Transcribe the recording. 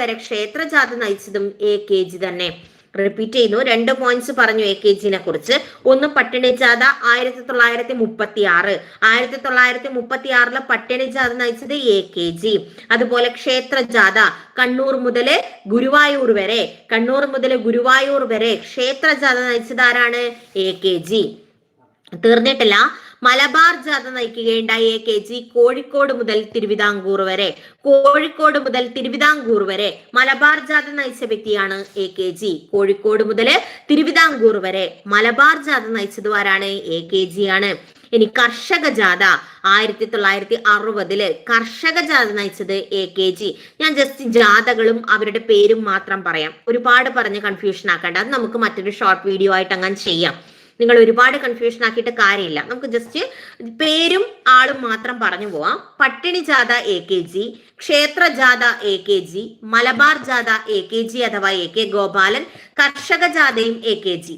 വരെ ക്ഷേത്രജാഥ നയിച്ചതും എ കെ ജി തന്നെ. റിപ്പീറ്റ് ചെയ്യുന്നു. രണ്ട് പോയിന്റ്സ് പറഞ്ഞു എ കെ ജിനെ കുറിച്ച്. ഒന്ന് പട്ടിണി ജാഥ ആയിരത്തി തൊള്ളായിരത്തി മുപ്പത്തി ആറ് ആയിരത്തി തൊള്ളായിരത്തി മുപ്പത്തി ആറിലെ പട്ടിണി ജാഥ നയിച്ചത് എ കെ ജി. അതുപോലെ ക്ഷേത്ര ജാഥ കണ്ണൂർ മുതൽ ഗുരുവായൂർ വരെ. കണ്ണൂർ മുതൽ ഗുരുവായൂർ വരെ ക്ഷേത്ര ജാഥ നയിച്ചത് ആരാണ്? A K G. തീർന്നിട്ടില്ല. മലബാർ ജാഥ നയിക്കുകയുണ്ടായി. എ. കെ. ജി. കോഴിക്കോട് മുതൽ തിരുവിതാംകൂർ വരെ. കോഴിക്കോട് മുതൽ തിരുവിതാംകൂർ വരെ മലബാർ ജാഥ നയിച്ച വ്യക്തിയാണ് എ. കെ. ജി. കോഴിക്കോട് മുതൽ തിരുവിതാംകൂർ വരെ മലബാർ ജാഥ നയിച്ചത് ആരാണ്? എ. കെ. ജി. ആണ്. ഇനി കർഷക ജാഥ. ആയിരത്തി തൊള്ളായിരത്തി അറുപതിൽ കർഷക ജാഥ നയിച്ചത് എ. കെ. ജി. ഞാൻ ജസ്റ്റ് ജാഥകളും അവരുടെ പേരും മാത്രം പറയാം. ഒരുപാട് പറഞ്ഞ് കൺഫ്യൂഷൻ ആക്കേണ്ട. അത് നമുക്ക് മറ്റൊരു ഷോർട്ട് വീഡിയോ ആയിട്ട് അങ്ങനെ ചെയ്യാം. നിങ്ങൾ ഒരുപാട് കൺഫ്യൂഷൻ ആക്കിയിട്ട് കാര്യമില്ല. നമുക്ക് ജസ്റ്റ് പേരും ആളും മാത്രം പറഞ്ഞു പോവാം. പട്ടിണി ജാഥ എ കെ ജി ക്ഷേത്ര ജാഥ എ കെ ജി മലബാർ ജാഥ എ കെ ജി അഥവാ എ കെ ഗോപാലൻ കർഷക ജാഥയും എ കെ ജി